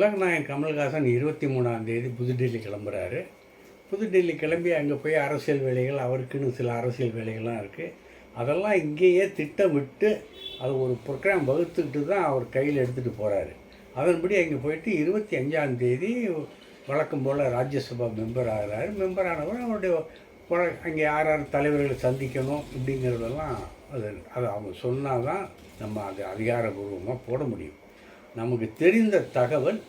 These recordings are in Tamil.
உலகநாயகன் கமல்ஹாசன் இருபத்தி மூணாம் தேதி புதுடெல்லி கிளம்புறாரு. புதுடெல்லி கிளம்பி அங்கே போய் அரசியல் வேலைகள் அவருக்குன்னு சில அரசியல் வேலைகள்லாம் இருக்குது அதெல்லாம் இங்கேயே திட்டமிட்டு அது ஒரு ப்ரோக்ராம் வகுத்துக்கிட்டு தான் அவர் கையில் எடுத்துகிட்டு போகிறாரு அதன்படி அங்கே போயிட்டு இருபத்தி அஞ்சாம் தேதி வழக்கம் போல் ராஜ்யசபா மெம்பர் ஆகிறாரு. மெம்பர் ஆனவர் அவருடைய அங்கே யார் யார் தலைவர்களை சந்திக்கணும் இப்படிங்கிறதெல்லாம் அது அது அவங்க சொன்னால் தான் நம்ம அது அதிகாரபூர்வமாக போட முடியும். நமக்கு தெரிந்த தகவல்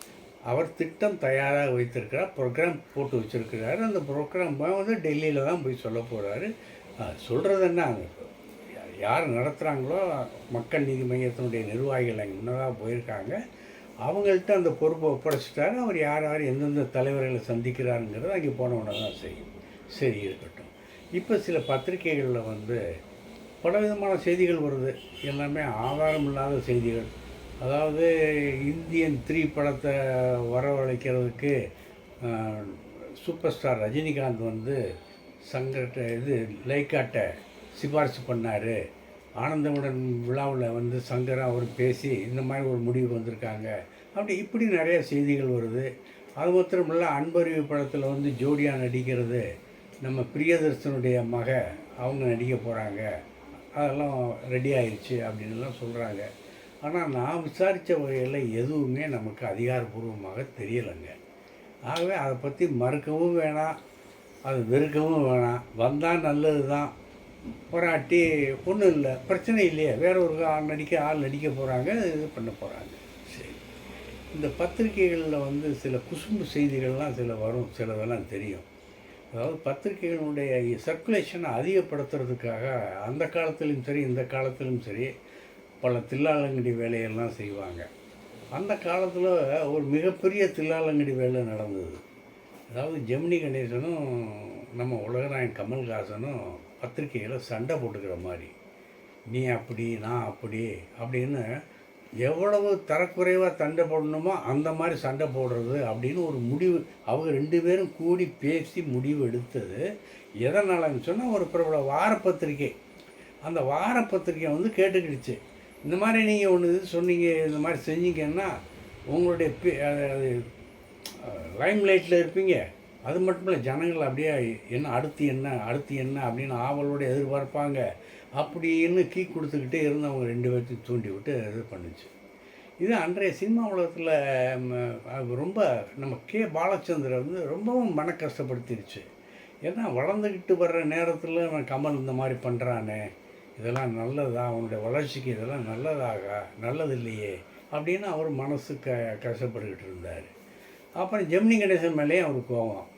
அவர் திட்டம் தயாராக வைத்திருக்கிறார் ப்ரோக்ராம் போட்டு வச்சுருக்கிறாரு. அந்த ப்ரோக்ராம் வந்து டெல்லியில் தான் போய் சொல்ல போகிறாரு சொல்கிறது என்ன? யார் நடத்துகிறாங்களோ மக்கள் நீதி மையத்தினுடைய நிர்வாகிகள் அங்கே முன்னதாக போயிருக்காங்க. அவங்கள்ட்ட அந்த பொறுப்பை ஒப்படைச்சிட்டாரு. அவர் யார் யார் எந்தெந்த தலைவர்களை சந்திக்கிறாருங்கிறது அங்கே போனவுடனே தான் செய்யும். சரி இருக்கட்டும். இப்போ சில பத்திரிகைகளில் வந்து பலவிதமான செய்திகள் வருது. எல்லாமே ஆதாரம் இல்லாத செய்திகள். அதாவது இந்தியன் த்ரீ படத்தை வரவழைக்கிறதுக்கு சூப்பர் ஸ்டார் ரஜினிகாந்த் வந்து சங்கர்கிட்ட இது லைக்காட்டை சிபாரிசு பண்ணார். ஆனந்தமுடன் விழாவில் வந்து சங்கரா அவர் பேசி இந்த மாதிரி ஒரு முடிவு வந்திருக்காங்க. அப்படி இப்படி நிறைய செய்திகள் வருது. அது மாத்திரமில்ல அன்பறிவு படத்தில் வந்து ஜோடியாக நடிக்கிறது நம்ம பிரியதர்சனுடைய மக அவங்க நடிக்க போகிறாங்க அதெல்லாம் ரெடி ஆயிடுச்சு அப்படின்லாம் சொல்கிறாங்க ஆனால் நான் விசாரித்த வகையில் எதுவுமே நமக்கு அதிகாரப்பூர்வமாக தெரியலைங்க. ஆகவே அதை பற்றி மறுக்கவும் வேணாம் அது வெறுக்கவும் வேணாம் வந்தால் நல்லது தான் போராட்டி ஒன்றும் இல்லை. பிரச்சனை இல்லையே. வேற ஒரு ஆள் நடிக்க ஆள் நடிக்க போகிறாங்க இது பண்ண போகிறாங்க சரி. இந்த பத்திரிகைகளில் வந்து சில குசும்பு செய்திகள்லாம் சில வரும் சிலதெல்லாம் தெரியும். அதாவது பத்திரிகைகளுடைய சர்க்குலேஷனை அதிகப்படுத்துறதுக்காக அந்த காலத்திலும் சரி இந்த காலத்திலும் சரி பல தில்லாலங்கடி வேலையெல்லாம் செய்வாங்க. அந்த காலத்தில் ஒரு மிகப்பெரிய தில்லாலங்கடி வேலை நடந்தது. அதாவது ஜெமினி கணேசனும் நம்ம உலகநாயன் கமல்ஹாசனும் பத்திரிக்கையில் சண்டை போட்டுக்கிற மாதிரி நீ அப்படி நான் அப்படி அப்படின்னு எவ்வளவு தரக்குறைவாக சண்டை போடணுமோ அந்த மாதிரி சண்டை போடுறது அப்படின்னு ஒரு முடிவு அவங்க ரெண்டு பேரும் கூடி பேசி முடிவு எடுத்தது. எதனாலன்னு சொன்னால் ஒரு பிரபல வார பத்திரிகை. அந்த வார பத்திரிக்கை வந்து கேட்டுக்கிடுச்சு. இந்த மாதிரி நீங்கள் ஒன்று இது சொன்னீங்க இந்த மாதிரி செஞ்சீங்கன்னா உங்களுடைய பே- அது- அது லைம் லைட்டில் இருப்பீங்க. அது மட்டும் இல்லை ஜனங்கள் அப்படியே என்ன அடுத்து என்ன அடுத்து என்ன அப்படின்னு ஆவலோட எதிர்பார்ப்பாங்க. அப்படின்னு கீ கொடுத்துக்கிட்டே இருந்து அவங்க ரெண்டு பேர்த்தையும் தூண்டி விட்டு இது பண்ணுச்சு. இது அன்றைய சினிமா உலகத்தில் ரொம்ப நம்ம கே பாலச்சந்திர வந்து ரொம்பவும் மன கஷ்டப்படுத்திடுச்சு ஏன்னா வளர்ந்துக்கிட்டு வர்ற நேரத்தில் அவன் கமல் இந்த மாதிரி பண்ணுறானே இதெல்லாம் நல்லதா? அவனுடைய வளர்ச்சிக்கு இதெல்லாம் நல்லதாக? நல்லது இல்லையே அப்படின்னு அவர் மனசு க கஷ்டப்பட்டுக்கிட்டு இருந்தார். அப்புறம் ஜெமினி கணேசன் மேலேயும் அவருக்கு கோவம்.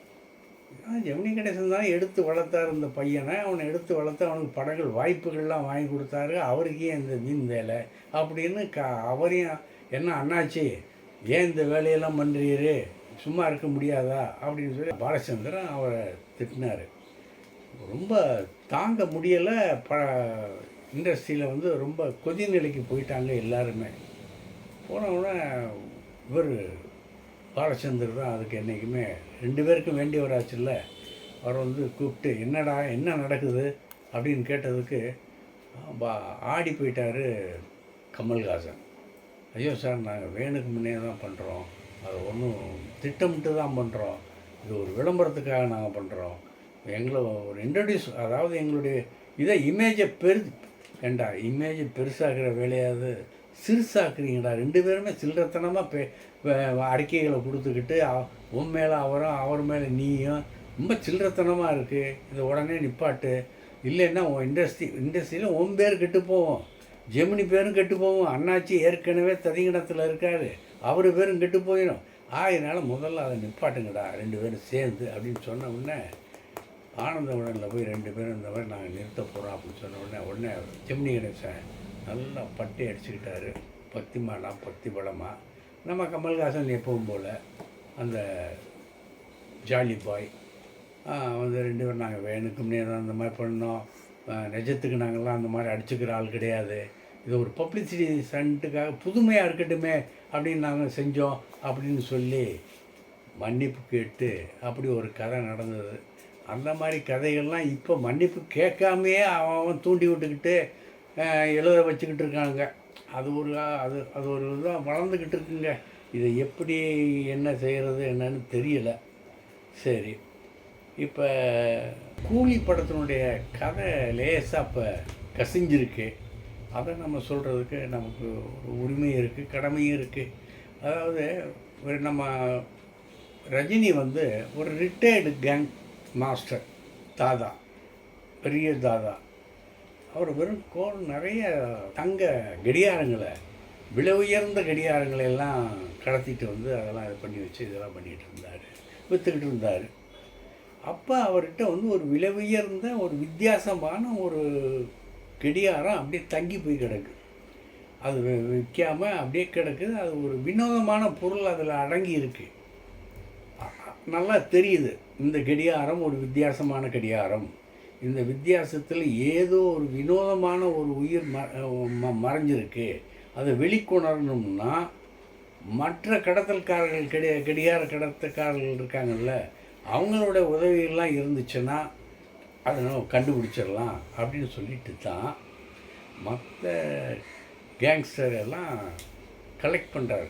ஜெமினி கணேசன் தான் எடுத்து வளர்த்தார் இந்த பையனை. அவனை எடுத்து வளர்த்து அவனுக்கு படங்கள் வாய்ப்புகள்லாம் வாங்கி கொடுத்தாரு. அவருக்கே இந்த வீண் வேலை அப்படின்னு க அவரையும் என்ன அண்ணாச்சி ஏன் இந்த வேலையெல்லாம் பண்ணுறீரு சும்மா இருக்க முடியாதா? அப்படின்னு சொல்லி பாலச்சந்திரன் அவரை திட்டினார். ரொம்ப தாங்க முடியலை. ப இண்டஸ்ட்ரியில் வந்து ரொம்ப கொதி நிலைக்கு போயிட்டாங்க எல்லாருமே. போனவுடனே இவர் பாலச்சந்தர் தான் அதுக்கு என்றைக்குமே ரெண்டு பேருக்கும் வேண்டியவராச்சுல்ல. அவர் வந்து கூப்பிட்டு என்னடா என்ன நடக்குது? அப்படின்னு கேட்டதுக்கு பா ஆடி போயிட்டாரு கமல்ஹாசன். ஐயோ சார் நாங்கள் வேணுக்கு முன்னே தான் பண்ணுறோம் அது ஒன்றும் திட்டமிட்டு தான் பண்ணுறோம் இது ஒரு விளம்பரத்துக்காக நாங்கள் பண்ணுறோம் எங்களை ஒரு இன்ட்ரடியூஸ் அதாவது எங்களுடைய இதை இமேஜை பெரு ஏண்டா இமேஜை பெருசாகிற வேலையாவது சிறுசாக்குறீங்கடா. ரெண்டு பேருமே சில்லறத்தனமாக பே அறிக்கைகளை கொடுத்துக்கிட்டு உன் மேலே அவரும் அவர் மேலே நீயும் ரொம்ப சில்லறத்தனமாக இருக்குது இதை உடனே நிப்பாட்டு. இல்லைன்னா உன் இண்டஸ்ட்ரி இண்டஸ்ட்ரியில் உன் பேர் கெட்டு போவோம் ஜெமினி பேரும் கெட்டு போவோம் அண்ணாச்சி ஏற்கனவே ததிங்கிடத்தில் இருக்காரு. அவர் பேரும் கெட்டு போயிடும் ஆகினால முதல்ல அதை நிப்பாட்டுங்கடா ரெண்டு பேரும் சேர்ந்து அப்படின்னு சொன்ன உடனே ஆனந்த உடனில் போய் ரெண்டு பேரும் இந்த மாதிரி நாங்கள் நிறுத்த போகிறோம் அப்படின்னு சொன்ன உடனே உடனே ஜெமினி கணேசன் நல்லா பட்டி அடிச்சுக்கிட்டாரு. பக்தி மாலா பத்தி படமா நம்ம கமல்ஹாசன் எப்பவும் போல் அந்த ஜாலி பாய். வந்து ரெண்டு பேரும் நாங்கள் வேணுக்கும்னே தான் அந்த மாதிரி பண்ணோம். நிஜத்துக்கு நாங்கள்லாம் அந்த மாதிரி அடிச்சுக்கிற ஆள் கிடையாது. இது ஒரு பப்ளிசிட்டி சண்ட்டுக்காக புதுமையாக இருக்கட்டுமே அப்படின்னு நாங்கள் செஞ்சோம் அப்படின்னு சொல்லி மன்னிப்பு கேட்டு அப்படி ஒரு கதை நடந்தது. அந்த மாதிரி கதைகள்லாம் இப்போ மன்னிப்பு கேட்காமையே அவன் அவன் தூண்டி விட்டுக்கிட்டு எழுத வச்சுக்கிட்டு இருக்காங்க. அது ஒரு அது அது ஒரு இதாக வளர்ந்துக்கிட்டு இருக்குங்க. இதை எப்படி என்ன செய்கிறது என்னன்னு தெரியல. சரி. இப்போ கூலி படத்தினுடைய கதை லேசாக இப்போ கசிஞ்சிருக்கு. அதை நம்ம சொல்கிறதுக்கு நமக்கு ஒரு உரிமையும் இருக்குது கடமையும் இருக்குது அதாவது ஒரு நம்ம ரஜினி வந்து ஒரு ரிட்டையர்டு கேங் மாஸ்டர் தாதா பெரிய தாதா. அவர் வெறும் கோல் நிறைய தங்க கடியாரங்களை விலை உயர்ந்த கடியாரங்களை எல்லாம் கடத்திட்டு வந்து அதெல்லாம் இது பண்ணி வச்சு இதெல்லாம் பண்ணிகிட்டு இருந்தார் விற்றுக்கிட்டு இருந்தார். அப்போ அவர்கிட்ட வந்து ஒரு விலை உயர்ந்த ஒரு வித்தியாசமான ஒரு கடியாரம் அப்படியே தங்கி போய் கிடக்கு. அது விற்காம அப்படியே கிடக்குது. அது ஒரு வினோதமான பொருள் அதில் அடங்கி இருக்குது நல்லா தெரியுது. இந்த கடியாரம் ஒரு வித்தியாசமான கடியாரம் இந்த வித்தியாசத்தில் ஏதோ ஒரு வினோதமான ஒரு உயிர் ம ம- மறைஞ்சிருக்கு. அதை வெளிக்கொணரணும்னா மற்ற கடத்தல்காரர்கள் கடி கடிகார கடத்தக்காரர்கள் இருக்காங்கல்ல அவங்களோட உதவியெல்லாம் இருந்துச்சுன்னா அதை நம்ம கண்டுபிடிச்சிடலாம் அப்படின்னு சொல்லிட்டு தான் மற்ற கேங்ஸ்டர் எல்லாம் கலெக்ட் பண்ணுறார்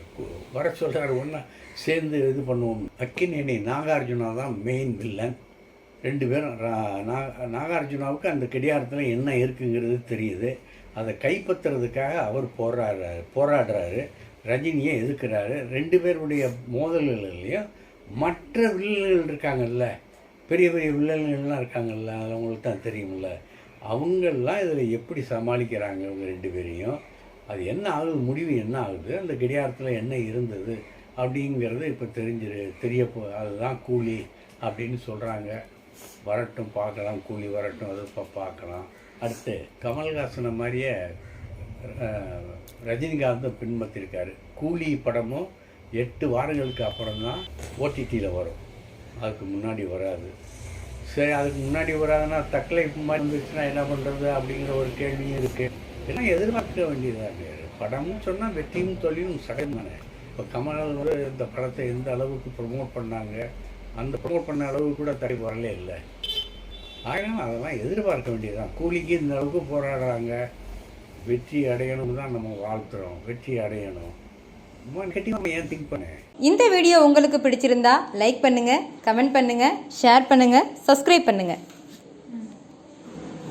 வர சொல்கிறாரு ஒன்றா சேர்ந்து இது பண்ணுவோம். அக்கினேனி நாகார்ஜுனா தான் மெயின் வில்லன் ரெண்டு பேரும் நாகார்ஜுனாவுக்கு அந்த கடியாரத்தில் என்ன இருக்குங்கிறது தெரியுது. அதை கைப்பற்றுறதுக்காக அவர் போராடுறாரு போராடுறாரு. ரஜினியை எதிர்க்கிறாரு. ரெண்டு பேருடைய மோதல்கள்லையும் மற்ற வில்லன்கள் இருக்காங்கல்ல பெரிய பெரிய வில்லன்கள்லாம் இருக்காங்கல்ல அது அவங்களுக்கு தான் தெரியும்ல. அவங்கெல்லாம் இதில் எப்படி சமாளிக்கிறாங்க இவங்க ரெண்டு பேரையும். அது என்ன ஆகுது முடிவு என்ன ஆகுது அந்த கடியாரத்தில் என்ன இருந்தது அப்படிங்கிறது இப்போ தெரிஞ்சிரு தெரிய போ அதுதான் கூலி அப்படின்னு சொல்கிறாங்க வரட்டும் பார்க்கலாம். கூலி வரட்டும் அது இப்போ பார்க்கலாம். அடுத்து கமல்ஹாசனை மாதிரியே ரஜினிகாந்தும் பின்பற்றிருக்காரு. கூலி படமும் எட்டு வாரங்களுக்கு அப்புறம் தான் ஓடிடியில் வரும். அதுக்கு முன்னாடி வராது. சரி அதுக்கு முன்னாடி வராதுன்னா தக்கலை மாதிரி இருந்துச்சுன்னா என்ன பண்ணுறது அப்படிங்கிற ஒரு கேள்வியும் இருக்குது எல்லாம் எதிர்பார்க்க வேண்டியதாக இருக்குது படம்னு சொன்னால் வெற்றியும் தொழிலும் சகஜம் இப்போ கமல் வந்து இந்த படத்தை எந்த அளவுக்கு ப்ரொமோட் பண்ணாங்க? அந்த ப்ரொமோட் பண்ண அளவுக்கு கூட தடை வரலே இல்லை. ஆயினும் அதெல்லாம் எதிர்பார்க்க வேண்டியதுதான். கூலிக்கு இந்த அளவுக்கு போராடுறாங்க. வெற்றி அடையணும் தான் நம்ம வாழ்த்துறோம். வெற்றி அடையணும். ஏன் இந்த வீடியோ உங்களுக்கு பிடிச்சிருந்தா லைக் பண்ணுங்க கமெண்ட் பண்ணுங்க ஷேர் பண்ணுங்க சப்ஸ்கிரைப் பண்ணுங்க.